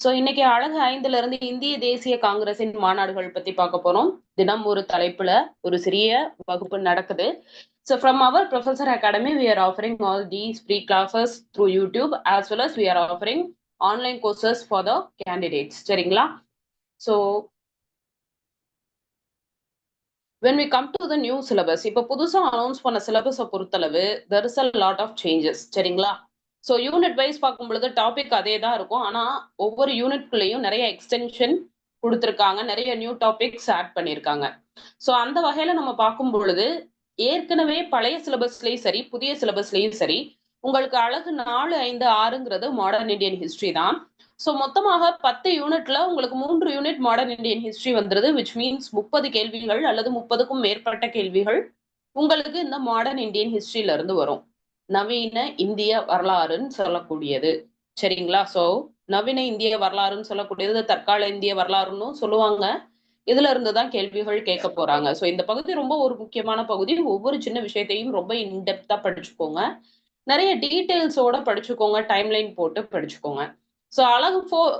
So இன்னைக்கு அழகு ஐந்துல இருந்து இந்திய தேசிய காங்கிரசின் மாநாடுகள் பத்தி பார்க்க போறோம் தினம் ஒரு தலைப்புல ஒரு சிறிய வகுப்பு நடக்குது so from our professor academy we are offering all these free classes through YouTube as well as we are offering online courses for the candidates சரிங்களா so when we come to the new syllabus இப்போ புதுசாக announce பண்ண சிலபஸை பொறுத்தளவு there is a lot of changes சரிங்களா so unit wise பார்க்கும் பொழுது topic அதே தான் இருக்கும். ஆனால் ஒவ்வொரு யூனிட்குள்ளேயும் நிறைய எக்ஸ்டென்ஷன் கொடுத்துருக்காங்க. நிறைய நியூ டாபிக்ஸ் ஆட் பண்ணியிருக்காங்க. ஸோ அந்த வகையில நம்ம பார்க்கும் பொழுது ஏற்கனவே பழைய சிலபஸ்லயும் சரி புதிய சிலபஸ்லயும் சரி உங்களுக்கு அழகு நாலு ஐந்து ஆறுங்கிறது மாடர்ன் இந்தியன் ஹிஸ்டரி தான். ஸோ மொத்தமாக பத்து யூனிட்ல உங்களுக்கு மூன்று யூனிட் மாடர்ன் இந்தியன் ஹிஸ்டரி வந்துருது விச் மீன்ஸ் முப்பது கேள்விகள் அல்லது முப்பதுக்கும் மேற்பட்ட கேள்விகள் உங்களுக்கு இந்த மாடர்ன் இந்தியன் ஹிஸ்டரியில இருந்து வரும். நவீன இந்திய வரலாறுன்னு சொல்லக்கூடியது. சரிங்களா? சோ நவீன இந்திய வரலாறுன்னு சொல்லக்கூடியது தற்கால இந்திய வரலாறுன்னு சொல்லுவாங்க. இதுல இருந்து தான் கேள்விகள் கேட்க போறாங்க. சோ இந்த பகுதி ரொம்ப ஒரு முக்கியமான பகுதி. ஒவ்வொரு சின்ன விஷயத்தையும் ரொம்ப இன்டெப்தா படிச்சுக்கோங்க. நிறைய டீட்டெயில்ஸோட படிச்சுக்கோங்க. டைம்லைன் போட்டு படிச்சுக்கோங்க. சோ அழகு ஃபோர்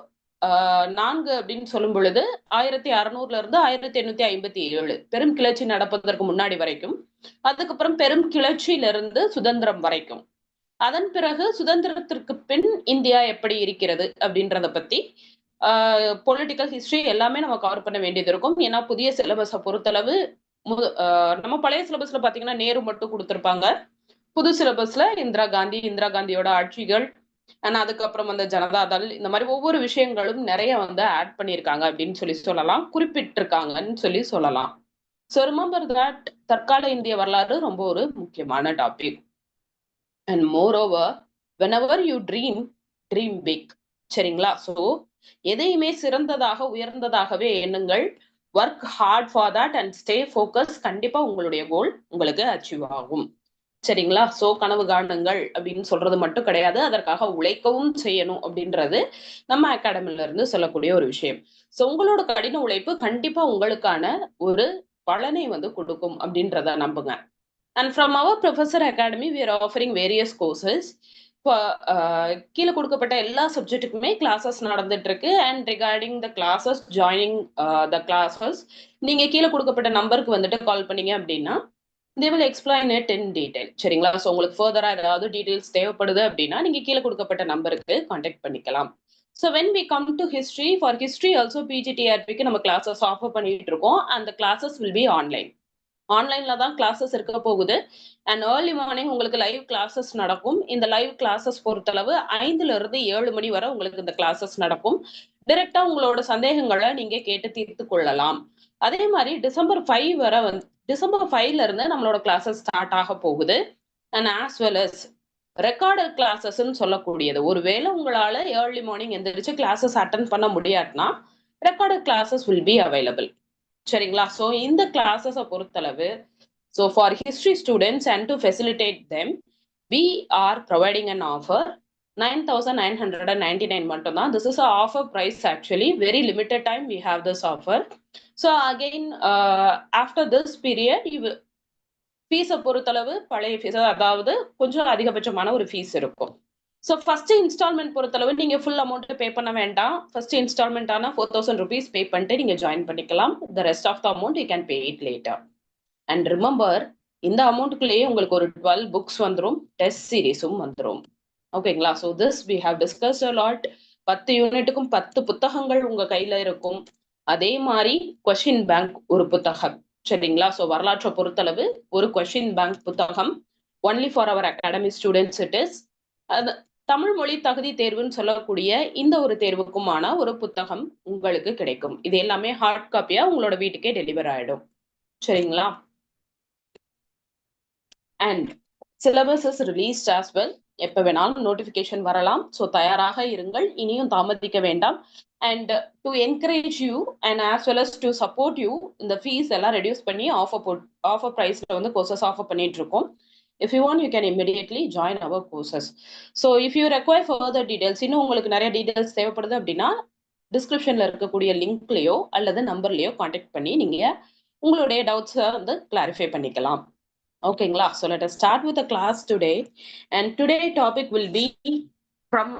நான்கு அப்படின்னு சொல்லும் பொழுது ஆயிரத்தி அறுநூறுல இருந்து ஆயிரத்தி எண்ணூத்தி ஐம்பத்தி ஏழு. பெரும் கிளர்ச்சி நடப்பதற்கு முன்னாடி வரைக்கும் அதுக்கப்புறம் பெரும் கிளர்ச்சியில இருந்து சுதந்திரம் வரைக்கும். அதன் பிறகு சுதந்திரத்திற்கு பின் இந்தியா எப்படி இருக்கிறது அப்படின்றத பத்தி பொலிட்டிக்கல் ஹிஸ்டரி எல்லாமே நம்ம கவர் பண்ண வேண்டியது இருக்கும். ஏன்னா புதிய சிலபஸை பொறுத்தளவு நம்ம பழைய சிலபஸ்ல பாத்தீங்கன்னா நேரு மட்டும் கொடுத்துருப்பாங்க. புது சிலபஸ்ல இந்திரா காந்தி இந்திரா காந்தியோட ஆட்சிகள் அண்ட் அதுக்கப்புறம் வந்து ஜனதாதள் இந்த மாதிரி ஒவ்வொரு விஷயங்களும் நிறைய வந்து ஆட் பண்ணியிருக்காங்க அப்படின்னு சொல்லி சொல்லலாம். குறிப்பிட்டிருக்காங்கன்னு சொல்லி சொல்லலாம். ஸோ ரிமம்பர் தட் தற்கால இந்திய வரலாறு ரொம்ப ஒரு முக்கியமான topic and moreover whenever you dream dream big சரிங்களா? ஸோ எதையுமே சிறந்ததாக உயர்ந்ததாகவே எண்ணுங்கள். Work hard for that and stay focus கண்டிப்பா உங்களுடைய கோல் உங்களுக்கு அச்சீவ் ஆகும். சரிங்களா? சோ கனவு காணுங்கள் அப்படின்னு சொல்றது மட்டும் கிடையாது. அதற்காக உழைக்கவும் செய்யணும் அப்படின்றது நம்ம அகாடமில இருந்து சொல்லக்கூடிய ஒரு விஷயம். சோ உங்களோட கடின உழைப்பு கண்டிப்பா உங்களுக்கான ஒரு பலனை வந்து கொடுக்கும் அப்படின்றத நம்புங்க. And from our professor academy we are offering various courses இப்போ கீழே கொடுக்கப்பட்ட எல்லா சப்ஜெக்ட்டுக்குமே கிளாஸஸ் நடந்துட்டு இருக்கு and regarding the classes joining the classes நீங்க கீழே கொடுக்கப்பட்ட நம்பருக்கு வந்துட்டு கால் பண்ணீங்க அப்படின்னா they will explain it in detail சரிங்களா? ஸோ உங்களுக்கு ஃபர்தராக ஏதாவது டீடைல்ஸ் தேவைப்படுது அப்படின்னா நீங்கள் கீழே கொடுக்கப்பட்ட நம்பருக்கு காண்டாக்ட் பண்ணிக்கலாம். So when we come to history for history also பிஜிடிஆர்பிக்கு நம்ம கிளாஸஸ் ஆஃபர் பண்ணிட்டு இருக்கோம். அந்த கிளாஸஸ் வில் பி ஆன்லைன் ஆன்லைன்ல தான் கிளாஸஸ் இருக்க போகுது. அண்ட் ஏர்லி மார்னிங் உங்களுக்கு லைவ் கிளாஸஸ் நடக்கும். இந்த லைவ் கிளாஸஸ் பொறுத்தளவு ஐந்துல இருந்து ஏழு மணி வரை உங்களுக்கு இந்த கிளாஸஸ் நடக்கும். டைரக்டா உங்களோட சந்தேகங்களை நீங்க கேட்டு தீர்த்து கொள்ளலாம். அதே மாதிரி டிசம்பர் ஃபைவ் வரை வந்து டிசம்பர் ஃபைவ்ல இருந்து நம்மளோட கிளாஸஸ் ஸ்டார்ட் ஆக போகுது. And as well as recorded கிளாஸஸ்ன்னு சொல்லக்கூடியது. ஒருவேளை உங்களால ஏர்லி மார்னிங் எந்திரிச்சு கிளாஸஸ் அட்டன் பண்ண முடியாதுன்னா recorded classes will be available சரிங்களா? ஸோ இந்த கிளாஸஸை பொறுத்தளவு so for history students and to facilitate them we are providing an offer nine thousand nine hundred and ninety nine மட்டும் தான் this is offer price actually very limited time we have this offer so again after this period இவ் ஃபீஸை பொறுத்தளவு பழைய fees அதாவது கொஞ்சம் அதிகபட்சமான ஒரு ஃபீஸ் இருக்கும். ஸோ ஃபர்ஸ்ட் இன்ஸ்டால்மெண்ட் பொறுத்தளவு நீங்க ஃபுல் அமௌண்ட்டு பே பண்ண வேண்டாம். First instalment four thousand rupees pay பண்ணிட்டு நீங்க ஜாயின் பண்ணிக்கலாம். The rest of the amount you can pay it later and remember இந்த அமௌண்ட்டுக்குள்ளேயே உங்களுக்கு ஒரு டுவெல் புக்ஸ் வந்துடும் டெஸ்ட் சீரீஸும் வந்துடும் ஓகேங்களா so this we have discuss lot பத்து யூனிட்டுக்கும் பத்து புத்தகங்கள் உங்க கையில இருக்கும். அதே மாதிரி கொஷின் பேங்க் ஒரு புத்தகம். சரிங்களா? ஸோ வரலாற்றை பொறுத்தளவு ஒரு கொஷின் பேங்க் புத்தகம். Only for our academy students it is அது தமிழ் மொழி தகுதி தேர்வுன்னு சொல்லக்கூடிய இந்த ஒரு தேர்வுக்குமான ஒரு புத்தகம் உங்களுக்கு கிடைக்கும். இது எல்லாமே ஹார்ட் காப்பியா உங்களோட வீட்டுக்கே டெலிவர் ஆயிடும். சரிங்களா? And syllabus is released as well எப்ப வேணாலும் நோட்டிபிகேஷன் வரலாம். ஸோ தயாராக இருங்கள். இனியும் தாமதிக்க வேண்டாம். And to encourage you and as well as to support you இந்த ஃபீஸ் எல்லாம் ரெடியூஸ் பண்ணி ஆஃபர் போட் ஆஃபர் ப்ரைஸ்ல வந்து கோர்சஸ் ஆஃபர் பண்ணிட்டு இருக்கோம். If you want you can immediately join our courses so if you require further details இன்னும் உங்களுக்கு நிறைய டீடைல்ஸ் தேவைப்படுது அப்படின்னா டிஸ்கிரிப்ஷன்ல இருக்கக்கூடிய லிங்க்லயோ அல்லது நம்பர்லயோ காண்டாக்ட் பண்ணி நீங்க உங்களுடைய டவுட்ஸை வந்து கிளாரிஃபை பண்ணிக்கலாம். ஓகேங்களா? So let us start with class today and today topic will be from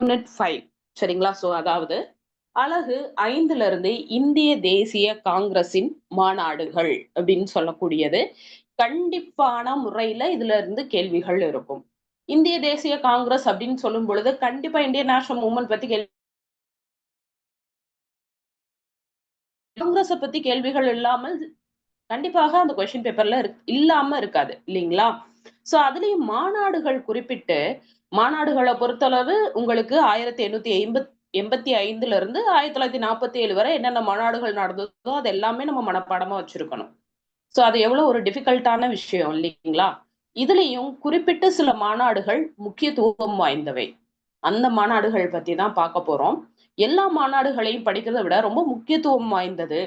unit five சரிங்களா? ஸோ அதாவது அழகு ஐந்துல இருந்து இந்திய தேசிய காங்கிரஸின் மாநாடுகள் அப்படின்னு சொல்லக்கூடியது. கண்டிப்பான முறையில இதுல இருந்து கேள்விகள் இருக்கும். இந்திய தேசிய காங்கிரஸ் அப்படின்னு சொல்லும் பொழுது கண்டிப்பா இந்தியன் நேஷனல் மூவ்மெண்ட் பத்தி கேள்வி காங்கிரஸை பத்தி கேள்விகள் இல்லாமல் கண்டிப்பாக அந்த கொஸ்டின் பேப்பர்ல இல்லாம இருக்காது இல்லைங்களா? சோ அதுலயும் மாநாடுகள் குறிப்பிட்டு மாநாடுகளை பொறுத்தளவு உங்களுக்கு ஆயிரத்தி எண்ணூத்தி ஐம்பத்தி எண்பத்தி ஐந்துல இருந்து ஆயிரத்தி தொள்ளாயிரத்தி நாற்பத்தி ஏழு வரை என்னென்ன மாநாடுகள் நடந்ததோ அது எல்லாமே நம்ம மனப்பாடமா வச்சிருக்கணும். சோ அது எவ்வளவு ஒரு டிஃபிகல்ட்டான விஷயம் இல்லைங்களா? இதுலயும் குறிப்பிட்ட சில மாநாடுகள் முக்கியத்துவம் வாய்ந்தவை. அந்த மாநாடுகள் பத்தி தான் பார்க்க போறோம். எல்லா மாநாடுகளையும் படிக்கிறத விட ரொம்ப முக்கியத்துவம் வாய்ந்தது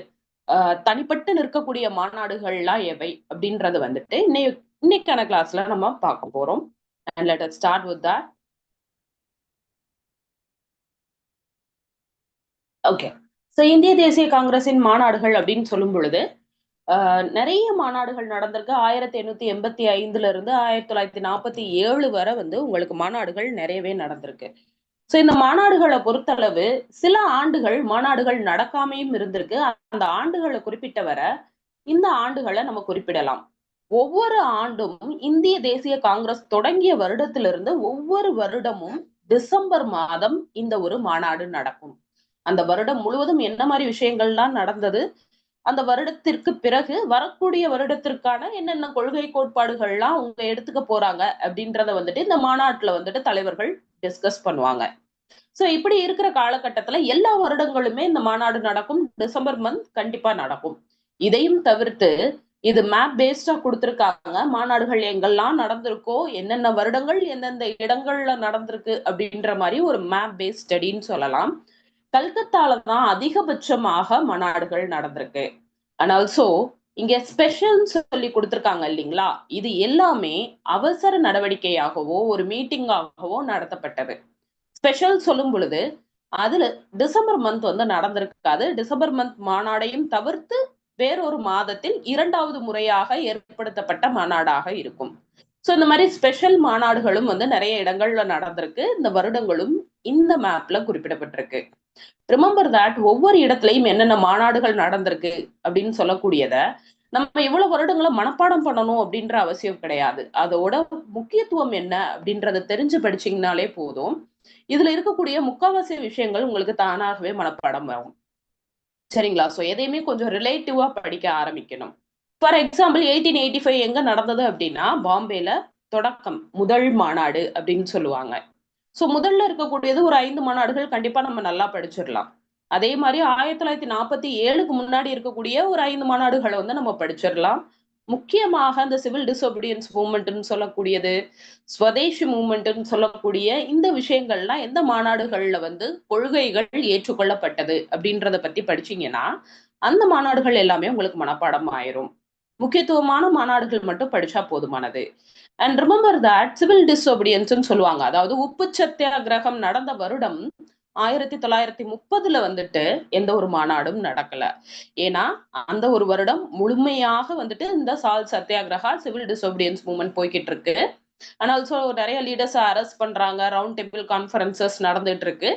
தனிப்பட்டு நிற்கக்கூடிய மாநாடுகள்லாம் எவை அப்படின்றது வந்துட்டு இன்னைக்கு இன்னைக்கான கிளாஸ்ல நம்ம பார்க்க போறோம். And let start with that okay so இந்திய தேசிய காங்கிரஸின் மாநாடுகள் அப்படின்னு சொல்லும் பொழுது நிறைய மாநாடுகள் நடந்திருக்கு. ஆயிரத்தி எண்ணூத்தி எண்பத்தி ஐந்துல இருந்து ஆயிரத்தி தொள்ளாயிரத்தி நாற்பத்தி ஏழு வரை வந்து உங்களுக்கு மாநாடுகள் நிறையவே நடந்திருக்கு. ஸோ இந்த மாநாடுகளை பொறுத்தளவு சில ஆண்டுகள் மாநாடுகள் நடக்காமையும் இருந்திருக்கு. அந்த ஆண்டுகளை குறிப்பிட்ட வர இந்த ஆண்டுகளை நம்ம குறிப்பிடலாம். ஒவ்வொரு ஆண்டும் இந்திய தேசிய காங்கிரஸ் தொடங்கிய வருடத்திலிருந்து ஒவ்வொரு வருடமும் டிசம்பர் மாதம் இந்த ஒரு மாநாடு நடக்கும். அந்த வருடம் முழுவதும் என்ன மாதிரி விஷயங்கள்லாம் நடந்தது? அந்த வருடத்திற்கு பிறகு வரக்கூடிய வருடத்திற்கான என்னென்ன கொள்கை கோட்பாடுகள்லாம் அவங்க எடுத்துக்க போறாங்க அப்படின்றத வந்துட்டு இந்த மாநாட்டுல வந்துட்டு தலைவர்கள் டிஸ்கஸ் பண்ணுவாங்க. சோ இப்படி இருக்கிற காலகட்டத்துல எல்லா வருடங்களுமே இந்த மாநாடு நடக்கும். டிசம்பர் மந்த் கண்டிப்பா நடக்கும். இதையும் தவிர்த்து இது மேப் பேஸ்டா கொடுத்துருக்காங்க. மாநாடுகள் எங்கெல்லாம் நடந்திருக்கோ என்னென்ன வருடங்கள் எந்தெந்த இடங்கள்ல நடந்திருக்கு அப்படின்ற மாதிரி ஒரு மேப் பேஸ்ட் ஸ்டடின்னு சொல்லலாம். கல்கத்தால தான் அதிகபட்சமாக மாநாடுகள் நடந்திருக்கு. அண்ட் ஆல்சோ இங்க ஸ்பெஷல்னு சொல்லி கொடுத்துருக்காங்க இல்லைங்களா? இது எல்லாமே அவசர நடவடிக்கையாகவோ ஒரு மீட்டிங்காகவோ நடத்தப்பட்டது. ஸ்பெஷல் சொல்லும் பொழுது அதுல டிசம்பர் மந்த் வந்து நடந்திருக்காது. டிசம்பர் மந்த் மாநாடையும் தவிர்த்து வேறொரு மாதத்தில் இரண்டாவது முறையாக ஏற்படுத்தப்பட்ட மாநாடாக இருக்கும். ஸோ இந்த மாதிரி ஸ்பெஷல் மாநாடுகளும் வந்து நிறைய இடங்கள்ல நடந்திருக்கு. இந்த வருடங்களும் இந்த மேப்ல குறிப்பிடப்பட்டிருக்கு. ரிமெம்பர் தட் ஒவ்வொரு இடத்துலயும் என்னென்ன மாநாடுகள் நடந்திருக்கு அப்படின்னு சொல்லக்கூடியத நம்ம இவ்வளவு வருடங்களை மனப்பாடம் பண்ணணும் அப்படின்ற அவசியம் கிடையாது. அதோட முக்கியத்துவம் என்ன அப்படின்றத தெரிஞ்சு படிச்சீங்கனாலே போதும். இதுல இருக்கக்கூடிய முக்காவாசி விஷயங்கள் உங்களுக்கு தானாகவே மனப்பாடம் ஆகும் சரிங்களா? ஸோ எதையுமே கொஞ்சம் ரிலேட்டிவா படிக்க ஆரம்பிக்கணும். For example eighteen eighty five எங்க நடந்தது அப்படின்னா பாம்பேல தொடக்கம் முதல் மாநாடு அப்படின்னு சொல்லுவாங்க. ஸோ முதல்ல இருக்கக்கூடியது ஒரு ஐந்து மாநாடுகள் கண்டிப்பா நம்ம நல்லா படிச்சிடலாம் அதே மாதிரி ஆயிரத்தி தொள்ளாயிரத்தி நாற்பத்தி ஏழுக்கு முன்னாடி இருக்கக்கூடிய ஒரு ஐந்து மாநாடுகளை வந்து நம்ம படிச்சிடலாம் முக்கியமாக அந்த சிவில் டிசோபீடியன்ஸ் மூவ்மெண்ட்னு சொல்லக்கூடியது சுவதேசி மூவ்மெண்ட்னு சொல்லக்கூடிய இந்த விஷயங்கள்லாம் எந்த மாநாடுகள்ல வந்து கொள்கைகள் ஏற்றுக்கொள்ளப்பட்டது அப்படின்றத பத்தி படிச்சீங்கன்னா அந்த மாநாடுகள் எல்லாமே உங்களுக்கு மனப்பாடம் ஆயிரும். முக்கியத்துவமான மாநாடுகள் மட்டும் படிச்சா போதுமானது. And remember that civil disobedience சொல்லுவாங்க. அதாவது உப்பு சத்தியாகிரகம் நடந்த வருடம் ஆயிரத்தி தொள்ளாயிரத்தி முப்பதுல வந்துட்டு எந்த ஒரு மாநாடும் நடக்கல. ஏன்னா அந்த ஒரு வருடம் முழுமையாக வந்துட்டு இந்த சால் சத்தியாகிரகா சிவில் டிசோபீடியன்ஸ் மூவ்மெண்ட் போய்கிட்டு இருக்கு அண்ட் ஆல்சோ நிறைய லீடர்ஸ் அரெஸ்ட் பண்றாங்க. ரவுண்ட் டேபிள் கான்ஃபரன்சஸ் நடந்துட்டு இருக்கு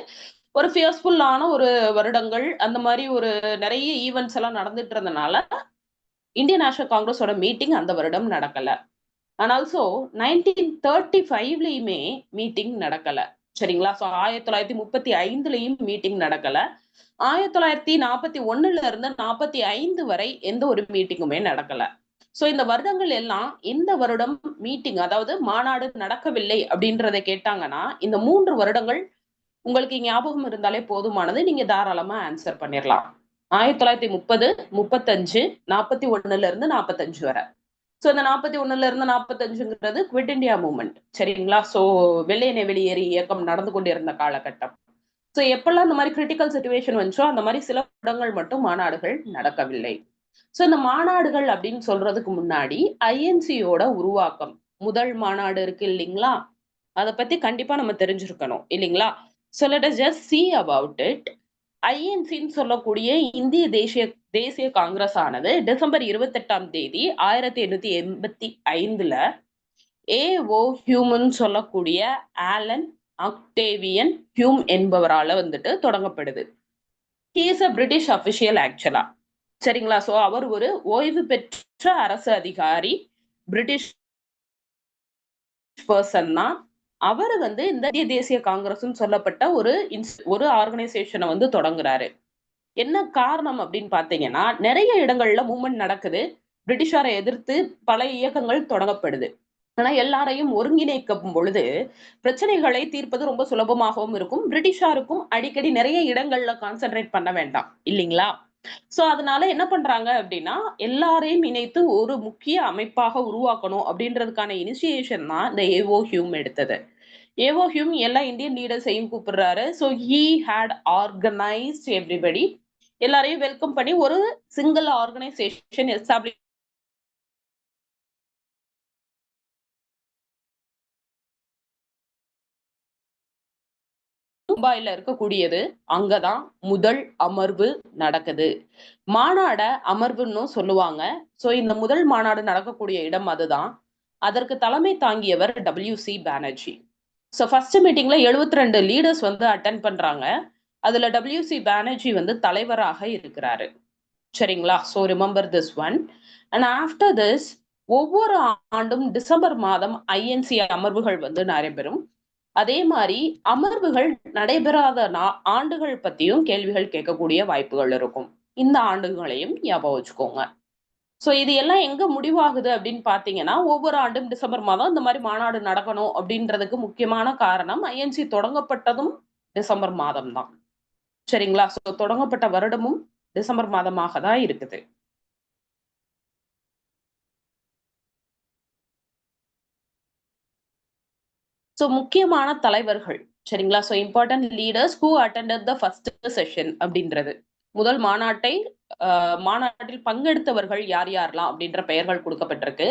ஒரு ஃபியர்ஸ்ஃபுல்லான ஒரு வருடங்கள் அந்த மாதிரி ஒரு நிறைய ஈவெண்ட்ஸ் எல்லாம் நடந்துட்டு இருந்தனால இந்தியன் நேஷனல் காங்கிரஸோட மீட்டிங் அந்த வருடம் நடக்கல. அண்ட் ஆல்சோ நைன்டீன் தேர்ட்டி ஃபைவ்லயுமே மீட்டிங் நடக்கல. சரிங்களா? ஸோ ஆயிரத்தி தொள்ளாயிரத்தி முப்பத்தி ஐந்துலயும் மீட்டிங் நடக்கல. ஆயிரத்தி தொள்ளாயிரத்தி நாற்பத்தி ஒண்ணுல இருந்து நாற்பத்தி ஐந்து வரை எந்த ஒரு மீட்டிங்குமே நடக்கல. ஸோ இந்த வருடங்கள் எல்லாம் இந்த வருடம் மீட்டிங் அதாவது மாநாடு நடக்கவில்லை அப்படின்றத கேட்டாங்கன்னா இந்த மூன்று வருடங்கள் உங்களுக்கு ஞாபகம் இருந்தாலே போதுமானது. நீங்க தாராளமா ஆன்சர் பண்ணிடலாம் ஆயிரத்தி தொள்ளாயிரத்தி முப்பது முப்பத்தஞ்சு நாற்பத்தி ஒண்ணுல இருந்து நாற்பத்தஞ்சு வரை. ஸோ இந்த நாற்பத்தி ஒண்ணுல இருந்து நாற்பத்தஞ்சுங்கிறது குவிட் இண்டியா மூவ்மெண்ட் சரிங்களா? ஸோ வெள்ளையனை வெளியேறி இயக்கம் நடந்து கொண்டிருந்த காலகட்டம். ஸோ எப்பெல்லாம் இந்த மாதிரி கிரிட்டிக்கல் சுச்சுவேஷன் வந்துச்சோ அந்த மாதிரி சில இடங்கள் மட்டும் மாநாடுகள் நடக்கவில்லை. ஸோ இந்த மாநாடுகள் அப்படின்னு சொல்றதுக்கு முன்னாடி ஐஎன்சியோட உருவாக்கம். முதல் மாநாடு இருக்கு இல்லைங்களா? அதை பத்தி கண்டிப்பா நம்ம தெரிஞ்சிருக்கணும் இல்லைங்களா? So let just see about it ஐஎன்சின்னு சொல்லக்கூடிய இந்திய தேசிய தேசிய காங்கிரஸ் ஆனது டிசம்பர் இருபத்தி எட்டாம் தேதி ஆயிரத்தி எண்ணூத்தி எண்பத்தி ஐந்துல ஏ ஓ ஹியூமன் சொல்லக்கூடிய ஆலன் ஆக்டேவியன் ஹியூம் என்பவரால வந்துட்டு தொடங்கப்படுது. ஹீஸ் அ பிரிட்டிஷ் அபிஷியல் ஆக்சுவலா சரிங்களா? சோ அவர் ஒரு ஓய்வு பெற்ற அரசு அதிகாரி பிரிட்டிஷ் பர்சன் தான் அவர் வந்து இந்த தேசிய காங்கிரஸ் சொல்லப்பட்ட ஒரு ஒரு ஆர்கனைசேஷனை வந்து தொடங்குறாரு. என்ன காரணம் அப்படின்னு பாத்தீங்கன்னா நிறைய இடங்கள்ல மூவ்மெண்ட் நடக்குது. பிரிட்டிஷாரை எதிர்த்து பல இயக்கங்கள் தொடங்கப்படுது. ஆனா எல்லாரையும் ஒருங்கிணைக்கும் பொழுது பிரச்சனைகளை தீர்ப்பது ரொம்ப சுலபமாகவும் இருக்கும். பிரிட்டிஷாருக்கும் அடிக்கடி நிறைய இடங்கள்ல கான்சென்ட்ரேட் பண்ண வேண்டாம் இல்லைங்களா? சோ அதனால என்ன பண்றாங்க அப்படின்னா எல்லாரையும் இணைத்து ஒரு முக்கிய அமைப்பாக உருவாக்கணும் அப்படின்றதுக்கான இனிஷியேஷன் தான் இந்த ஏவோ ஹியூம் எடுத்தது. ஏவோ ஹியூம் எல்லா இந்தியன் லீடர்ஸையும் கூப்பிடுறாரு. So he had organised everybody எல்லாரையும் வெல்கம் பண்ணி ஒரு சிங்கிள் ஆர்கனைசேஷன் எஸ்டாப்ளிஷ் மும்பாயில இருக்கக்கூடியது. அங்கதான் முதல் அமர்வு நடக்குது. மாநாட அமர்வுன்னு சொல்லுவாங்க. சோ இந்த முதல் மாநாடு நடக்கக்கூடிய இடம் அதுதான். அதற்கு தலைமை தாங்கியவர் W C Banerjee so first மீட்டிங்ல எழுபத்தி ரெண்டு லீடர்ஸ் வந்து அட்டன் பண்றாங்க. அதுல டபிள்யூ சி பானர்ஜி வந்து தலைவராக இருக்கிறாரு. சரிங்களா? So remember this one and after this ஒவ்வொரு ஆண்டும் டிசம்பர் மாதம் ஐஎன்சி அமர்வுகள் வந்து நடைபெறும். அதே மாதிரி அமர்வுகள் நடைபெறாத ஆண்டுகள் பத்தியும் கேள்விகள் கேட்கக்கூடிய வாய்ப்புகள் இருக்கும். இந்த ஆண்டுகளையும் ஞாபகம் வச்சுக்கோங்க. ஸோ இது எல்லாம் எங்க முடிவாகுது அப்படின்னு பாத்தீங்கன்னா ஒவ்வொரு ஆண்டும் டிசம்பர் மாதம் இந்த மாதிரி மாநாடு நடக்கணும் அப்படின்றதுக்கு முக்கியமான காரணம் ஐஎன்சி தொடங்கப்பட்டதும் டிசம்பர் மாதம் தான் சரிங்களா? ஸோ தொடங்கப்பட்ட வருடமும் டிசம்பர் மாதமாக தான் இருக்குது. ஸோ முக்கியமான தலைவர்கள் சரிங்களா? So important leaders who attended the first session அப்படின்றது. முதல் மாநாட்டை மாநாட்டில் பங்கெடுத்தவர்கள் யார் யாரெல்லாம் அப்படின்ற பெயர்கள் கொடுக்கப்பட்டிருக்கு.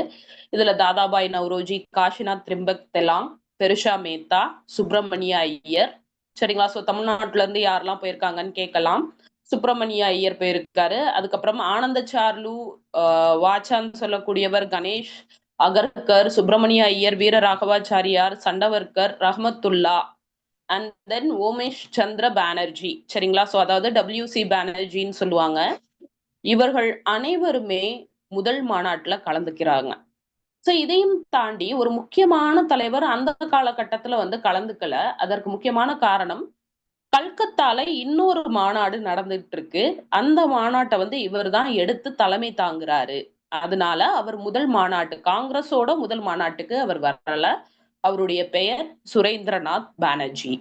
இதுல தாதாபாய் நவ்ரோஜி காஷிநாத் திரிம்பக் தெலாங் பெருஷா மேத்தா சுப்பிரமணிய ஐயர் சரிங்களா? ஸோ தமிழ்நாட்டுல இருந்து யாரெல்லாம் போயிருக்காங்கன்னு கேட்கலாம். சுப்பிரமணிய ஐயர் போயிருக்காரு. அதுக்கப்புறம் ஆனந்த சார்லு வாச்சான்னு சொல்லக்கூடியவர் கணேஷ் அகர்கர் சுப்பிரமணிய ஐயர் வீர ராகவாச்சாரியார் சண்டவர்கர் ரஹமத்துல்லா அண்ட் தென் ஓமேஷ் சந்திர பானர்ஜி. சரிங்களா? ஸோ அதாவது டபிள்யூ சி பானர்ஜின்னு சொல்லுவாங்க. இவர்கள் அனைவருமே முதல் மாநாட்டுல கலந்துக்கிறாங்க. ஸோ இதையும் தாண்டி ஒரு முக்கியமான தலைவர் அந்த காலகட்டத்துல வந்து கலந்துக்கல. அதற்கு முக்கியமான காரணம் கல்கத்தால இன்னொரு மாநாடு நடந்துட்டு இருக்கு அந்த மாநாட்டை வந்து இவர் தான் எடுத்து தலைமை தாங்குறாரு. அதனால அவர் முதல் மாநாட்டு காங்கிரஸோட முதல் மாநாட்டுக்கு அவர் வரல. அவருடைய பெயர் சுரேந்திரநாத் பானர்ஜி.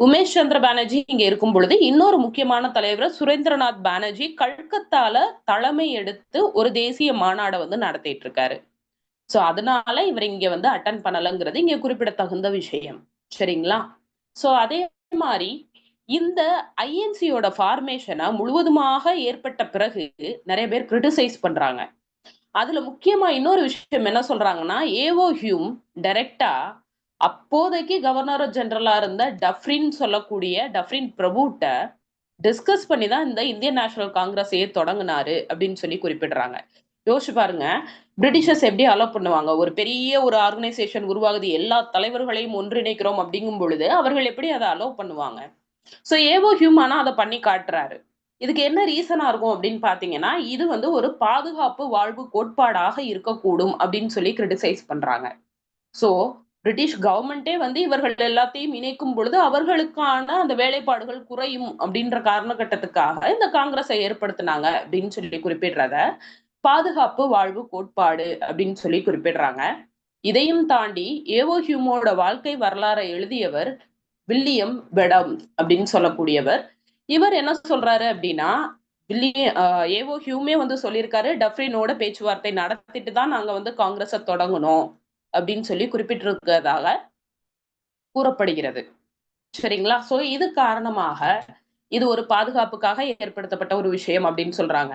உமேஷ் சந்திர பானர்ஜி இங்க இருக்கும் பொழுது இன்னொரு முக்கியமான தலைவர் சுரேந்திரநாத் பானர்ஜி கல்கத்தால தலைமை எடுத்து ஒரு தேசிய மாநாடை வந்து நடத்திட்டு இருக்காரு. சோ அதனால இவர் இங்க வந்து அட்டன் பண்ணலங்கிறது இங்க குறிப்பிடத்தகுந்த விஷயம். சரிங்களா? சோ அதே மாதிரி இந்த ஐஎன்சியோட ஃபார்மேஷனை முழுவதுமாக ஏற்பட்ட பிறகு நிறைய பேர் கிரிட்டிசைஸ் பண்றாங்க. அதுல முக்கியமா இன்னொரு விஷயம் என்ன சொல்றாங்கன்னா ஏவோ ஹியூம் டைரக்டா அப்போதைக்கு கவர்னர் ஜெனரலா இருந்த டஃப்ரின் சொல்லக்கூடிய டஃப்ரின் பிரபுட்ட டிஸ்கஸ் பண்ணி தான் இந்த இந்தியன் நேஷனல் காங்கிரஸையே தொடங்கினாரு அப்படின்னு சொல்லி குறிப்பிடுறாங்க. யோசிச்சு பாருங்க. பிரிட்டிஷர்ஸ் எப்படி அலோவ் பண்ணுவாங்க? ஒரு பெரிய ஒரு ஆர்கனைசேஷன் உருவாகுது எல்லா தலைவர்களையும் ஒன்றிணைக்கிறோம் அப்படிங்கும் பொழுது அவர்கள் எப்படி அதை அலோவ் பண்ணுவாங்க? ஸோ ஏவோ ஹியூமானா அதை பண்ணி காட்டுறாரு. இதுக்கு என்ன ரீசனா இருக்கும் அப்படின்னு பாத்தீங்கன்னா இது வந்து ஒரு பாதுகாப்பு வாழ்வு கோட்பாடாக இருக்கக்கூடும் அப்படின்னு சொல்லி கிரிட்டிசைஸ் பண்றாங்க. சோ பிரிட்டிஷ் கவர்மெண்டே வந்து இவர்கள் எல்லாத்தையும் இணைக்கும் பொழுது அவர்களுக்கான அந்த வேலைப்பாடுகள் குறையும் அப்படின்ற காரணகட்டத்துக்காக இந்த காங்கிரஸை ஏற்படுத்தினாங்க அப்படின்னு சொல்லி குறிப்பிடுறத பாதுகாப்பு வாழ்வு கோட்பாடு அப்படின்னு சொல்லி குறிப்பிடுறாங்க. இதையும் தாண்டி ஏவோ ஹியூமோட வாழ்க்கை வரலாறை எழுதியவர் வில்லியம் பெடம் அப்படின்னு சொல்லக்கூடியவர். இவர் என்ன சொல்றாரு அப்படின்னா வில்லியம் ஏவோ ஹியூமே வந்து சொல்லியிருக்காரு டஃப்ரினோட பேச்சுவார்த்தை நடத்திட்டு தான் நாங்க வந்து காங்கிரஸை தொடங்கணும் அப்படின்னு சொல்லி குறிப்பிட்டிருக்கிறதாக கூறப்படுகிறது. சரிங்களா? சோ இது காரணமாக இது ஒரு பாதுகாப்புக்காக ஏற்படுத்தப்பட்ட ஒரு விஷயம் அப்படின்னு சொல்றாங்க.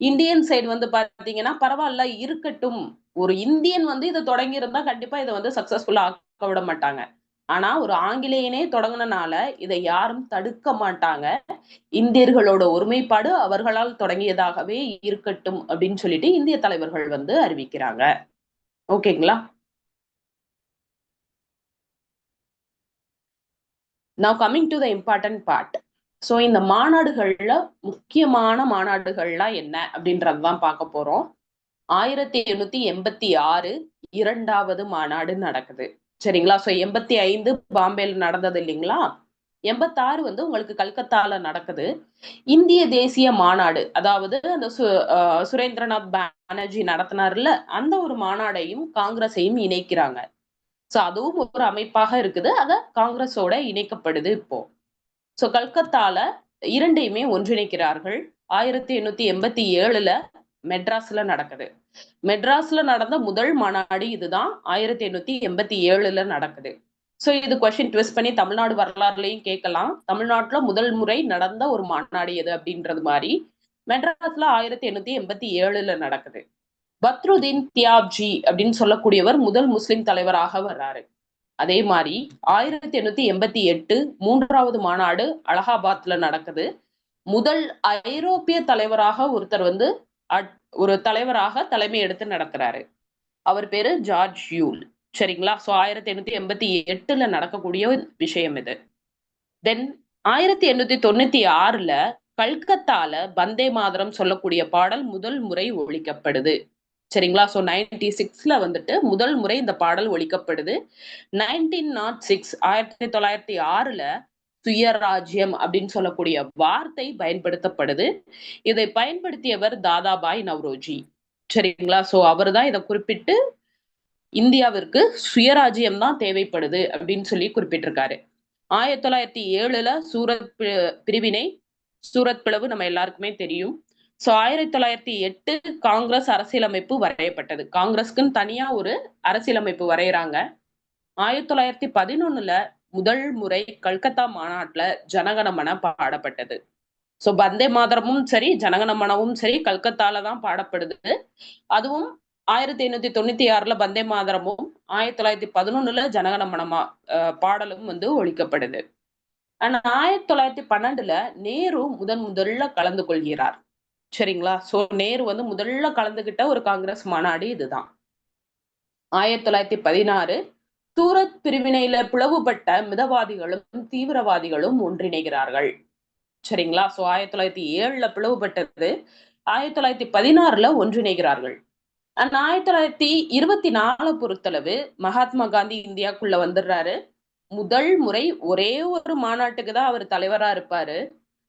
இந்தியன் சைடு வந்து பாத்தீங்கன்னா பரவாயில்ல இருக்கட்டும். ஒரு இந்தியன் வந்து இதை தொடங்கி இருந்தா கண்டிப்பா இதை வந்து சக்சஸ்ஃபுல்லா ஆக்க விட மாட்டாங்க. ஆனா ஒரு ஆங்கிலேயனே தொடங்கினால இதை யாரும் தடுக்க மாட்டாங்க. இந்தியர்களோட ஒருமைப்பாடு அவர்களால் தொடங்கியதாகவே இருக்கட்டும் அப்படின்னு சொல்லிட்டு இந்திய தலைவர்கள் வந்து அறிவிக்கிறாங்க. ஓகேங்களா? Now coming to the important part so இந்த மாநாடுகள்ல முக்கியமான மாநாடுகள்லாம் என்ன அப்படின்றது தான் பார்க்க போறோம். ஆயிரத்தி எண்ணூத்தி எண்பத்தி ஆறு இரண்டாவது மாநாடு நடக்குது. சரிங்களா? ஸோ எண்பத்தி ஐந்து பாம்பேல நடந்தது இல்லைங்களா? எண்பத்தாறு வந்து உங்களுக்கு கல்கத்தால நடக்குது. இந்திய தேசிய மாநாடு அதாவது அந்த சு சுரேந்திரநாத் பானர்ஜி நடத்தினார்ல அந்த ஒரு மாநாடையும் காங்கிரஸையும் இணைக்கிறாங்க. ஸோ அதுவும் ஒரு அமைப்பாக இருக்குது. அத காங்கிரஸோட இணைக்கப்படுது இப்போ. ஸோ கல்கத்தால இரண்டையுமே ஒன்றிணைக்கிறார்கள். ஆயிரத்தி எண்ணூத்தி எண்பத்தி ஏழுல மெட்ராஸ்ல நடக்குது. மெட்ராஸ்ல நடந்த முதல் மாநாடு இதுதான். ஆயிரத்தி எண்ணூத்தி எண்பத்தி ஏழுல நடக்குது. ஸோ இது கொஸ்டின் ட்விஸ்ட் பண்ணி தமிழ்நாடு வரலாறுலையும் கேட்கலாம். தமிழ்நாட்டுல முதல் முறை நடந்த ஒரு மாநாடு எது அப்படின்றது மாதிரி மெட்ராஸ்ல ஆயிரத்தி எண்ணூத்தி எண்பத்தி ஏழுல நடக்குது. பத்ருதீன் தியாப்ஜி அப்படின்னு சொல்லக்கூடியவர் முதல் முஸ்லிம் தலைவராக வர்றாரு. அதே மாதிரி ஆயிரத்தி எண்ணூத்தி எண்பத்தி எட்டு மூன்றாவது மாநாடு அலகாபாத்ல நடக்குது. முதல் ஐரோப்பிய தலைவராக ஒருத்தர் வந்து ஒரு தலைவராக தலைமை எடுத்து நடத்துறாரு. அவர் பேரு ஜார்ஜ் யூல். சரிங்களா? ஸோ ஆயிரத்தி எண்ணூத்தி எண்பத்தி எட்டுல நடக்கக்கூடிய விஷயம் இது. தென் ஆயிரத்தி எண்ணூத்தி தொண்ணூத்தி ஆறுல கல்கத்தால பந்தே மாதரம் சொல்லக்கூடிய பாடல் முதல் முறை ஒழிக்கப்படுது சரிங்களா? ஸோ நைன்டி சிக்ஸ்ல வந்துட்டு முதல் முறை இந்த பாடல் ஒழிக்கப்படுது நைன்டீன் நாட் oh சிக்ஸ் ஆயிரத்தி தொள்ளாயிரத்தி ஆறுல சுயராஜ்யம் அப்படின்னு சொல்லக்கூடிய வார்த்தை பயன்படுத்தப்படுது. இதை பயன்படுத்தியவர் தாதாபாய் நவ்ரோஜி. சரிங்களா? ஸோ அவர் தான் இதை குறிப்பிட்டு இந்தியாவிற்கு சுயராஜ்யம் தான் தேவைப்படுது அப்படின்னு சொல்லி குறிப்பிட்டிருக்காரு. ஆயிரத்தி தொள்ளாயிரத்தி ஏழுல சூரத் பிரிவினை சூரத் பிளவு நம்ம எல்லாருக்குமே தெரியும். சோ ஆயிரத்தி தொள்ளாயிரத்தி எட்டு காங்கிரஸ் அரசியலமைப்பு வரையப்பட்டது. காங்கிரஸ்க்குன்னு தனியா ஒரு அரசியலமைப்பு வரைகிறாங்க ஆயிரத்தி தொள்ளாயிரத்தி பதினொன்னுல முதல் முறை கல்கத்தா மாநாட்டுல ஜனகணமன பாடப்பட்டது. சோ வந்தே மாதரமும் சரி ஜனகணமனவும் சரி கல்கத்தால தான் பாடப்படுது. அதுவும் ஆயிரத்தி எண்ணூத்தி தொண்ணூத்தி ஆறுல வந்தே மாதரமும் ஆயிரத்தி தொள்ளாயிரத்தி பதினொன்னுல ஜனகணமனமா பாடலும் வந்து ஒழிக்கப்படுது ஆனா ஆயிரத்தி தொள்ளாயிரத்தி பன்னெண்டுல நேரு முதன் முதல்ல கலந்து கொள்கிறார். சரிங்களா? சோ நேரு வந்து முதல்ல கலந்துகிட்ட ஒரு காங்கிரஸ் மாநாடு இதுதான். ஆயிரத்தி தொள்ளாயிரத்தி பதினாறு சூரத் பிரிவினையில பிளவுபட்ட மிதவாதிகளும் தீவிரவாதிகளும் ஒன்றிணைகிறார்கள். சரிங்களா? சோ ஆயிரத்தி தொள்ளாயிரத்தி ஏழுல பிளவுபட்டது ஆயிரத்தி தொள்ளாயிரத்தி பதினாறுல ஒன்றிணைகிறார்கள். அண்ட் ஆயிரத்தி தொள்ளாயிரத்தி இருபத்தி நாலு பொறுத்தளவு மகாத்மா காந்தி இந்தியாக்குள்ள வந்துடுறாரு முதல் முறை ஒரே ஒரு மாநாட்டுக்கு தான் அவர் தலைவரா இருப்பாரு.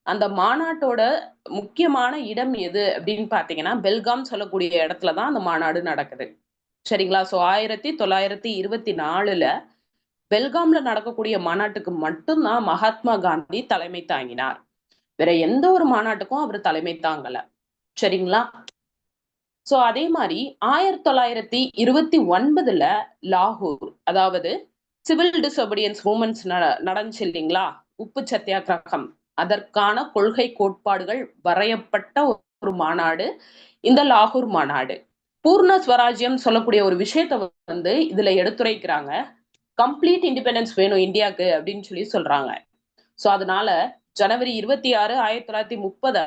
அந்த மாநாட்டோட முக்கியமான இடம் எது அப்படின்னு பாத்தீங்கன்னா பெல்காம் சொல்லக்கூடிய இடத்துலதான் அந்த மாநாடு நடக்குது. சரிங்களா? சோ ஆயிரத்தி தொள்ளாயிரத்தி இருபத்தி நாலுல பெல்காம்ல நடக்கக்கூடிய மாநாட்டுக்கு மட்டும்தான் மகாத்மா காந்தி தலைமை தாங்கினார். வேற எந்த ஒரு மாநாட்டுக்கும் அவர் தலைமை தாங்கல. சரிங்களா? சோ அதே மாதிரி ஆயிரத்தி தொள்ளாயிரத்தி இருபத்தி ஒன்பதுல லாகூர் அதாவது சிவில் டிசோபடியன்ஸ் மூமெண்ட்ஸ் நடந்துச்சு இல்லைங்களா? உப்பு சத்தியாகிரகம் அதற்கான கொள்கை கோட்பாடுகள் வரையப்பட்ட ஒரு மாநாடு இந்த லாகூர் மாநாடு. பூர்ண ஸ்வராஜ்யம் சொல்லக்கூடிய ஒரு விஷயத்த வந்து இதுல எடுத்துரைக்கிறாங்க. கம்ப்ளீட் இண்டிபெண்டன்ஸ் வேணும் இந்தியாவுக்கு அப்படின்னு சொல்லி சொல்றாங்க. சோ அதனால ஜனவரி இருபத்தி ஆறு ஆயிரத்தி தொள்ளாயிரத்தி முப்பத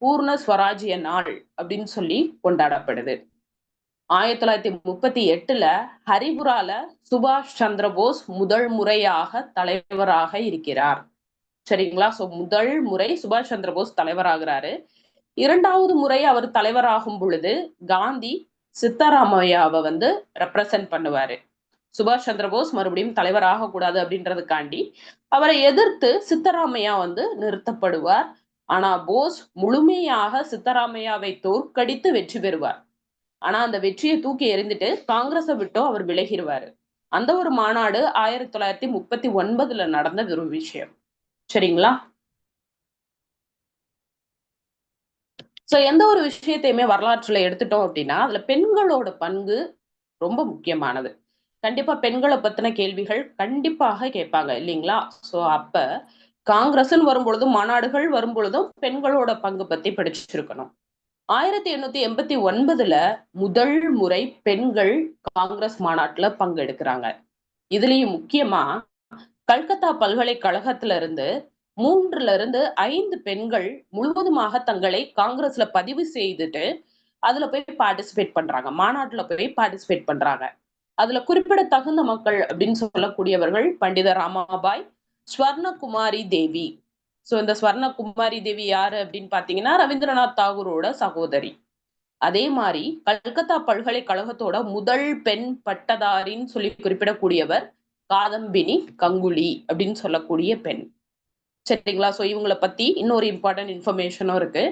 பூர்ண ஸ்வராஜ்ய நாள் அப்படின்னு சொல்லி கொண்டாடப்படுது. ஆயிரத்தி தொள்ளாயிரத்தி முப்பத்தி எட்டுல ஹரிபுரால சுபாஷ் சந்திர போஸ் முதல் முறையாக தலைவராக இருக்கிறார். சரிங்களா? சோ முதல் முறை சுபாஷ் சந்திர போஸ் தலைவராகிறாரு. இரண்டாவது முறை அவர் தலைவராகும் பொழுது காந்தி சித்தராமையாவை வந்து ரெப்ரசன்ட் பண்ணுவாரு. சுபாஷ் சந்திர போஸ் மறுபடியும் தலைவர் ஆகக்கூடாது அப்படின்றதுக்காண்டி அவரை எதிர்த்து சித்தராமையா வந்து நிறுத்தப்படுவார். ஆனா போஸ் முழுமையாக சித்தராமையாவை தோற்கடித்து வெற்றி பெறுவார். ஆனா அந்த வெற்றியை தூக்கி எறிந்துட்டு காங்கிரஸை விட்டோ அவர் விலகிடுவாரு அந்த ஒரு மாநாடு ஆயிரத்தி தொள்ளாயிரத்தி முப்பத்தி ஒன்பதுல நடந்த ஒரு விஷயம். சரிங்களா? ஸோ எந்த ஒரு விஷயத்தையுமே வரலாற்றுல எடுத்துட்டோம் அப்படின்னா அதுல பெண்களோட பங்கு ரொம்ப முக்கியமானது. கண்டிப்பா பெண்களை பத்தின கேள்விகள் கண்டிப்பாக கேட்பாங்க இல்லைங்களா? சோ அப்ப காங்கிரஸ்ன்னு வரும்பொழுதும் மாநாடுகள் வரும்பொழுதும் பெண்களோட பங்கு பத்தி படிச்சிருக்கணும். ஆயிரத்தி எண்ணூத்தி எண்பத்தி ஒன்பதுல முதல் முறை பெண்கள் காங்கிரஸ் மாநாட்டுல பங்கெடுக்கிறாங்க. இதுலயும் முக்கியமா கல்கத்தா பல்கலைக்கழகத்துல இருந்து மூன்றுல இருந்து ஐந்து பெண்கள் முழுவதுமாக தங்களை காங்கிரஸ்ல பதிவு செய்துட்டு அதுல போய் பார்ட்டிசிபேட் பண்றாங்க. மாநாட்டுல போய் பார்ட்டிசிபேட் பண்றாங்க. அதுல குறிப்பிட தகுந்த மக்கள் அப்படின்னு சொல்லக்கூடியவர்கள் பண்டித ராமாபாய் ஸ்வர்ணகுமாரி தேவி. சோ இந்த ஸ்வர்ணகுமாரி தேவி யாரு அப்படின்னு பாத்தீங்கன்னா ரவீந்திரநாத் தாகூரோட சகோதரி. அதே மாதிரி கல்கத்தா பல்கலைக்கழகத்தோட முதல் பெண் பட்டதாரின்னு சொல்லி குறிப்பிடக்கூடியவர் காதம்பினி கங்குலி அப்படின்னு சொல்லக்கூடிய பெண். சரிங்களா? ஸோ இவங்களை பத்தி இன்னொரு இம்பார்ட்டன்ட் இன்ஃபர்மேஷனும் இருக்கு.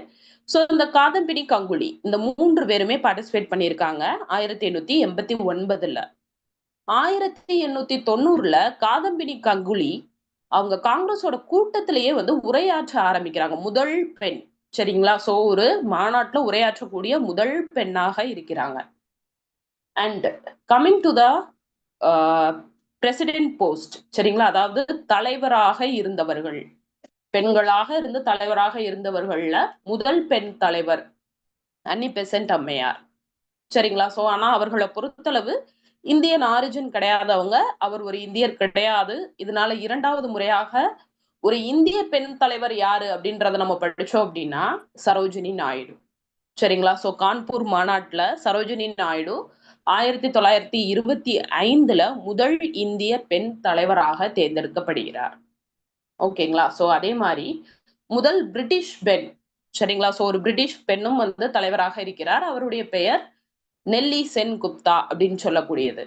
ஸோ இந்த காதம்பினி கங்குலி இந்த மூன்று பேருமே பார்ட்டிசிபேட் பண்ணியிருக்காங்க ஆயிரத்தி எண்ணூத்தி எண்பத்தி ஒன்பதுல. ஆயிரத்தி எண்ணூத்தி தொண்ணூறுல காதம்பினி கங்குலி அவங்க காங்கிரஸோட கூட்டத்திலேயே வந்து உரையாற்ற ஆரம்பிக்கிறாங்க. முதல் பெண். சரிங்களா? ஸோ ஒரு மாநாட்டில் உரையாற்றக்கூடிய முதல் பெண்ணாக இருக்கிறாங்க. And coming to the president post சரிங்களா? அதாவது தலைவராக இருந்தவர்கள். பெண்களாக இருந்து தலைவராக இருந்தவர்கள்ல முதல் பெண் தலைவர் அன்னி பெசன்ட் அம்மையார். சரிங்களா? சோ ஆனா அவர்களை பொறுத்தளவு இந்தியன் ஆரிஜின் கிடையாதவங்க அவர் ஒரு இந்தியர் கிடையாது. இதனால இரண்டாவது முறையாக ஒரு இந்திய பெண் தலைவர் யாரு அப்படின்றத நம்ம படிச்சோம் அப்படின்னா சரோஜினி நாயுடு. சரிங்களா? சோ கான்பூர் மாநாட்டுல சரோஜினி நாயுடு ஆயிரத்தி தொள்ளாயிரத்தி இருபத்தி ஐந்துல முதல் இந்திய பெண் தலைவராக தேர்ந்தெடுக்கப்படுகிறார். ஓகேங்களா? சோ அதே மாதிரி முதல் பிரிட்டிஷ் பெண் சரிங்களா? சோ ஒரு பிரிட்டிஷ் பெண்ணும் வந்து தலைவராக இருக்கிறார். அவருடைய பெயர் நெல்லி சென் குப்தா அப்படின்னு சொல்லக்கூடியது.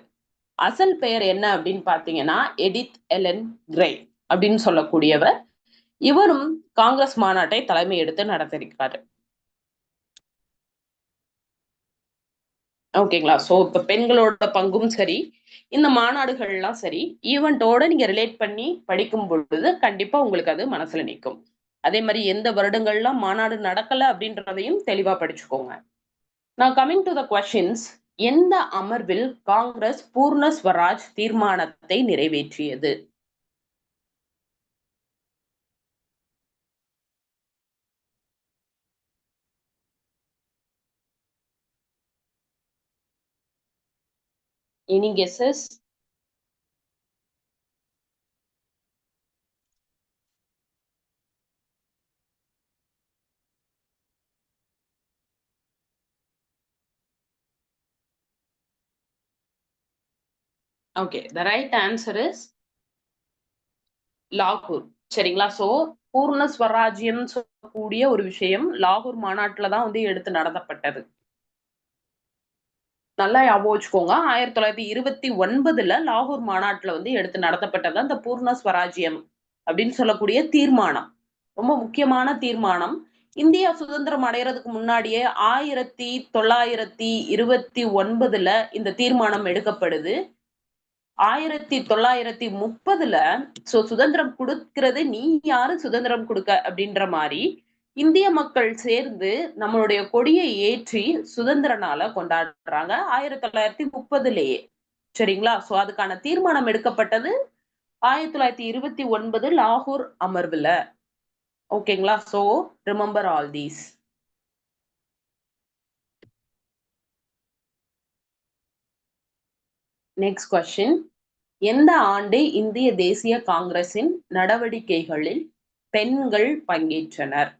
அசல் பெயர் என்ன அப்படின்னு பாத்தீங்கன்னா எடித் எலன் கிரே அப்படின்னு சொல்லக்கூடியவர். இவரும் காங்கிரஸ் மாநாட்டை தலைமை எடுத்து நடத்திருக்கிறாரு ஓகேங்களா? ஸோ இப்போ பெண்களோட பங்கும் சரி இந்த மாநாடுகள்லாம் சரி ஈவெண்ட்டோட நீங்க ரிலேட் பண்ணி படிக்கும் பொழுது கண்டிப்பா உங்களுக்கு அது மனசுல நிற்கும் அதே மாதிரி எந்த வருடங்கள்லாம் மாநாடு நடக்கல அப்படின்றதையும் தெளிவா படிச்சுக்கோங்க. நான் கமிங் டு த கொஷின்ஸ் எந்த அமர்வில் காங்கிரஸ் பூர்ண ஸ்வராஜ் தீர்மானத்தை நிறைவேற்றியது? Any guesses? Okay the right answer is லாகூர் சரிங்களா? சோ பூர்ண ஸ்வராஜ்யம் சொல்லக்கூடிய ஒரு விஷயம் லாகூர் மாநாட்டுல தான் வந்து எடுத்து நடத்தப்பட்டது. நல்லா ஞாபகம் வச்சுக்கோங்க. ஆயிரத்தி தொள்ளாயிரத்தி இருபத்தி ஒன்பதுல லாகூர் மாநாட்டுல வந்து எடுத்து நடத்தப்பட்டது அந்த பூர்ண ஸ்வராஜ்யம் அப்படின்னு சொல்லக்கூடிய தீர்மானம். ரொம்ப முக்கியமான தீர்மானம். இந்தியா சுதந்திரம் அடைகிறதுக்கு முன்னாடியே ஆயிரத்தி தொள்ளாயிரத்தி இருபத்தி ஒன்பதுல இந்த தீர்மானம் எடுக்கப்படுது. ஆயிரத்தி தொள்ளாயிரத்தி முப்பதுல சோ சுதந்திரம் கொடுக்கிறது நீ யாரு? சுதந்திரம் கொடுக்க அப்படின்ற மாதிரி இந்திய மக்கள் சேர்ந்து நம்மளுடைய கொடியை ஏற்றி சுதந்திர நாளை கொண்டாடுறாங்க. ஆயிரத்தி தொள்ளாயிரத்தி முப்பதுலேயே. சரிங்களா? சோ அதுக்கான தீர்மானம் எடுக்கப்பட்டது ஆயிரத்தி தொள்ளாயிரத்தி இருபத்தி ஒன்பது லாகூர் அமர்வுல. ஓகேங்களா? So remember all these next question எந்த ஆண்டு இந்திய தேசிய காங்கிரசின் நடவடிக்கைகளில் பெண்கள் பங்கேற்றனர்?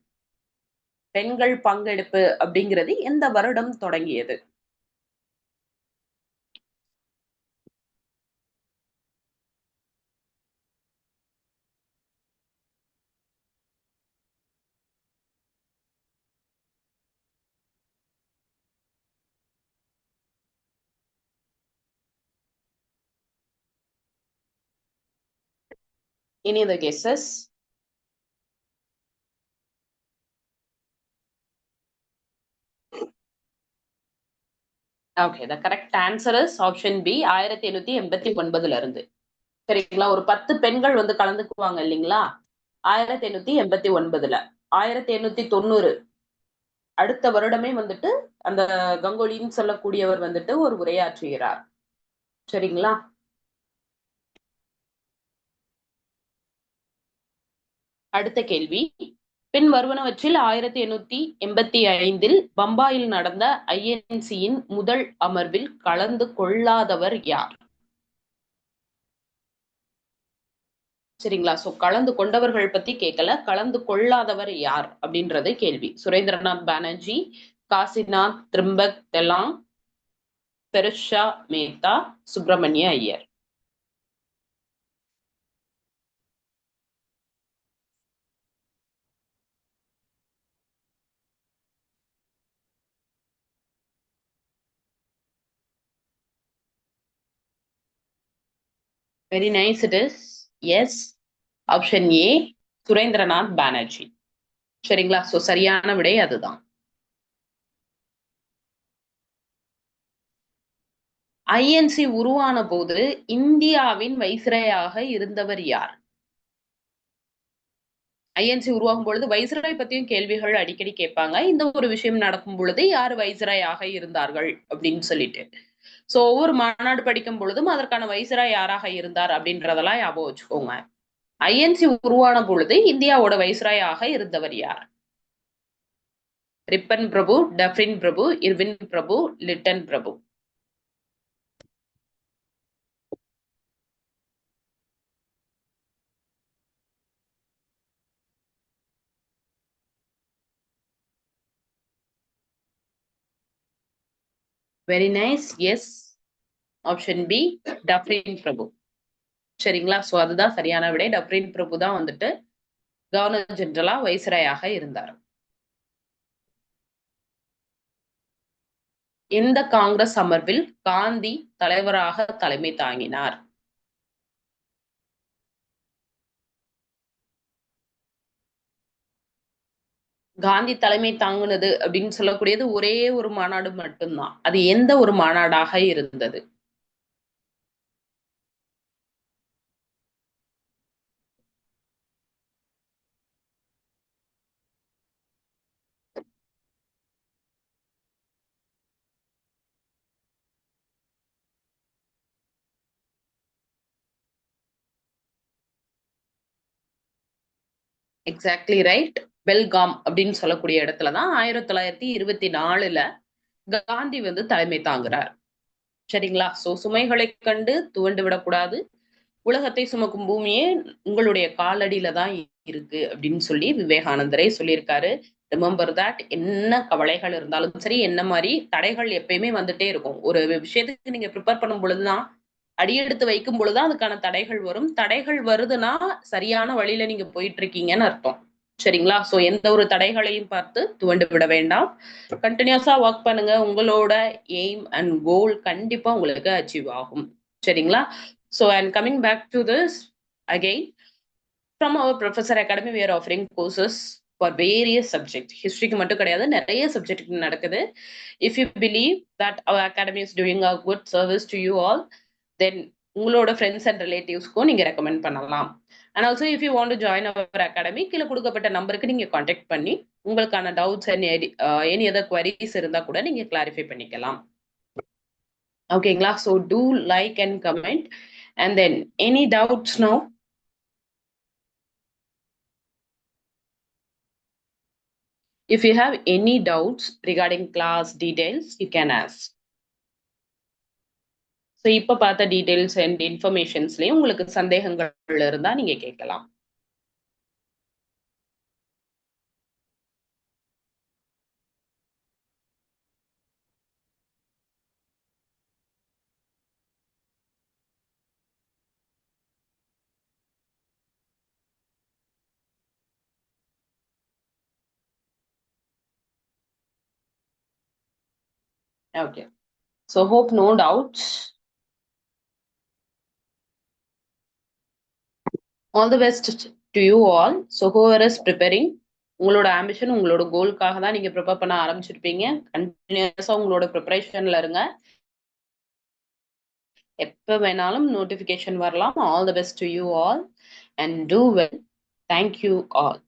பெண்கள் பங்கெடுப்பு அப்படிங்கிறது எந்த வருடம் தொடங்கியது Any other guesses? Okay the correct answer is option B ஆயிரத்தி எண்ணூத்தி எண்பத்தி ஒன்பதுல இருந்து. சரிங்களா? ஒரு பத்து பெண்கள் வந்து கலந்துக்குவாங்க இல்லைங்களா? ஆயிரத்தி எண்ணூத்தி எண்பத்தி ஒன்பதுல. ஆயிரத்தி எண்ணூத்தி தொண்ணூறு. அடுத்த வருடமே வந்துட்டு அந்த கங்கோலின்னு சொல்லக்கூடியவர் வந்துட்டு ஒரு உரையாற்றுகிறார். சரிங்களா? அடுத்த கேள்வி. பின் வருவனவற்றில் ஆயிரத்தி எண்ணூத்தி எண்பத்தி ஐந்தில் பம்பாயில் நடந்த ஐஎன்சியின் முதல் அமர்வில் கலந்து கொள்ளாதவர் யார்? சரிங்களா? சோ கலந்து கொண்டவர்கள் பத்தி கேட்கல கலந்து கொள்ளாதவர் யார்? அப்படின்றது கேள்வி. Surendranath Banerjee Kashinath Trimbak Telang Pherozeshah Mehta Subramania Iyer. Very nice it is yes option A Surendranath Banerjee சரிங்களா? ஸோ சரியான விடை அதுதான். ஐஎன்சி உருவான போது இந்தியாவின் வைசிரையாக இருந்தவர் யார்? ஐஎன்சி உருவாகும் பொழுது வைசிராய் பத்தியும் கேள்விகள் அடிக்கடி கேட்பாங்க. இந்த ஒரு விஷயம் நடக்கும் பொழுது யார் வைசிராயாக இருந்தார்கள்? அப்படின்னு சொல்லிட்டு. சோ ஒவ்வொரு மாநாடு படிக்கும் பொழுதும் அதற்கான வைசராய் யாராக இருந்தார் அப்படின்றதெல்லாம் ஞாபகம் வச்சுக்கோங்க. ஐஎன்சி உருவான பொழுது இந்தியாவோட வைசராயாக இருந்தவர் யார்? ரிப்பன் பிரபு டஃப்ரின் பிரபு இர்வின் பிரபு லிட்டன் பிரபு. Very nice yes option B Dufferin பிரபு சரிங்களா? சோ அதுதான் சரியான விடை. டப்ரின் பிரபு தான் வந்துட்டு கவர்னர் ஜெனரலா வைஸ்ராயாக இருந்தார். எந்த காங்கிரஸ் அமர்வில் காந்தி தலைவராக தலைமை தாங்கினார். காந்தி தலைமை தாங்குனது அப்படின்னு சொல்லக்கூடியது ஒரே ஒரு மாநாடு மட்டும்தான். அது எந்த ஒரு மாநாடாக இருந்தது? எக்ஸாக்ட்லி ரைட் பெல்காம் அப்படின்னு சொல்லக்கூடிய இடத்துல தான் ஆயிரத்தி தொள்ளாயிரத்தி இருபத்தி நாலுல காந்தி வந்து தலைமை தாங்குறார். சரிங்களா? சோ சுமைகளை கண்டு துவண்டு விடக்கூடாது உலகத்தை சுமக்கும் பூமியே உங்களுடைய காலடியில தான் இருக்கு அப்படின்னு சொல்லி விவேகானந்தரே சொல்லியிருக்காரு. ரிமெம்பர் தட் என்ன கவலைகள் இருந்தாலும் சரி என்ன மாதிரி தடைகள் எப்பயுமே வந்துட்டே இருக்கும். ஒரு விஷயத்துக்கு நீங்க ப்ரிப்பேர் பண்ணும் பொழுதுதான் அடியெடுத்து வைக்கும் பொழுதுதான் அதுக்கான தடைகள் வரும். தடைகள் வருதுன்னா சரியான வழியில நீங்க போயிட்டு இருக்கீங்கன்னு அர்த்தம். சரிங்களா? சோ எந்த ஒரு தடைகளையும் பார்த்து துவண்டு விட வேண்டாம். கண்டினியூஸா ஒர்க் பண்ணுங்க. உங்களோட எய்ம் அண்ட் கோல் கண்டிப்பா உங்களுக்கு அச்சீவ் ஆகும். சரிங்களா? So and coming back to this again from our professor academy we're offering courses for various subject ஹிஸ்ட்ரிக்கு மட்டும் கிடையாது நிறைய சப்ஜெக்ட் நடக்குது. If you believe that our academy is doing a good service to you all then உங்களோட friends and ரிலேட்டிவ்ஸ்க்கும் நீங்கள் recommend பண்ணலாம். And also if you want join our academy கீழே கொடுக்கப்பட்ட நம்பருக்கு நீங்கள் காண்டாக்ட் பண்ணி உங்களுக்கான doubts and any other queries இருந்தால் கூட நீங்கள் கிளாரிஃபை பண்ணிக்கலாம். ஓகேங்களா so do like and comment and then any doubts no If you have any doubts regarding class details, you can ask. So இப்போ பார்த்த டீடைல்ஸ் அண்ட் இன்ஃபர்மேஷன்ஸ்லேயும் உங்களுக்கு சந்தேகங்கள் இருந்தால் நீங்கள் கேட்கலாம் Okay. So hope no doubts. All the best to you all so whoever is preparing உங்களோட ambition உங்களோட கோலுக்காக தான் நீங்க ப்ரிப்பேர் பண்ண ஆரம்பிச்சிருப்பீங்க. கண்டினியூஸாக உங்களோட ப்ரிப்பரேஷனில் இருங்க. எப்போ வேணாலும் நோட்டிஃபிகேஷன் வரலாம். All the best to you all and do well thank you all